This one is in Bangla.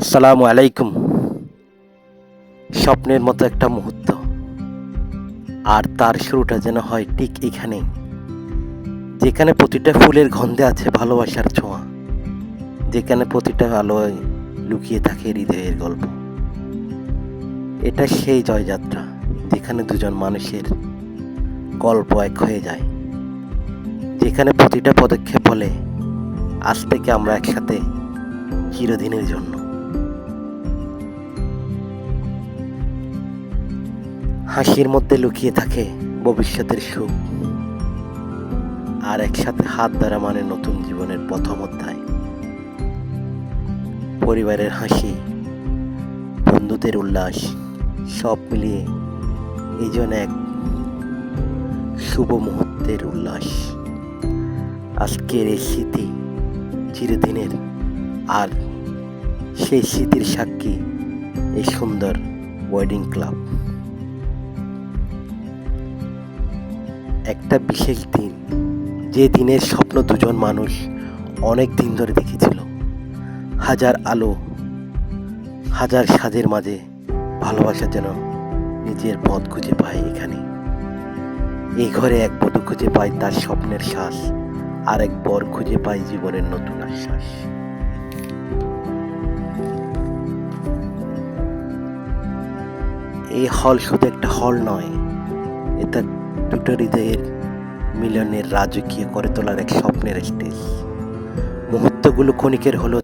আসসালামু আলাইকুম। স্বপ্নের মতো একটা মুহূর্ত। আর তার শুরুটা যেন হয় ঠিক এখানে যেখানে প্রতিটা ফুলের গন্ধে আছে ভালোবাসার ছোঁয়া। যেখানে প্রতিটা আলোয় লুকিয়ে থাকে হৃদয়ের গল্প। এটা সেই জয়যাত্রা যেখানে দুজন মানুষের গল্প এক হয়ে যায়। যেখানে প্রতিটা পদক্ষেপ বলে, আজ থেকে আমরা একসাথে চিরদিনের জন্য। হাসির মধ্যে লুকিয়ে থাকে ভবিষ্যতের সুখ। আর একসাথে হাত ধরা মানে নতুন জীবনের প্রথম অধ্যায়। পরিবারের হাসি, বন্ধুদের উল্লাস, সব মিলিয়ে এই জন্য এক শুভ মুহূর্তের উল্লাস। আজকের এই স্মৃতি চিরদিনের, আর সেই স্মৃতির সাক্ষী এই সুন্দর ওয়েডিং ক্লাব একটা বিশেষ দিন, যে দিনের স্বপ্ন দুজন মানুষ অনেক দিন ধরে দেখেছিল। হাজার আলো, হাজার সাজের মাঝে ভালোবাসা যেন নিজের পথ খুঁজে পায় এখানে। এই ঘরে এক বধূ খুঁজে পায় তার স্বপ্নের শ্বাস, আর এক বর খুঁজে পায় জীবনের নতুন আশ্বাস। এই হল শুধু একটা হল নয়, এটা দুটো হৃদয়ের মিলনের রাজকীয় করে তোলার এক স্বপ্নের স্টেজ। মুহূর্তগুলো ক্ষণিকের হলো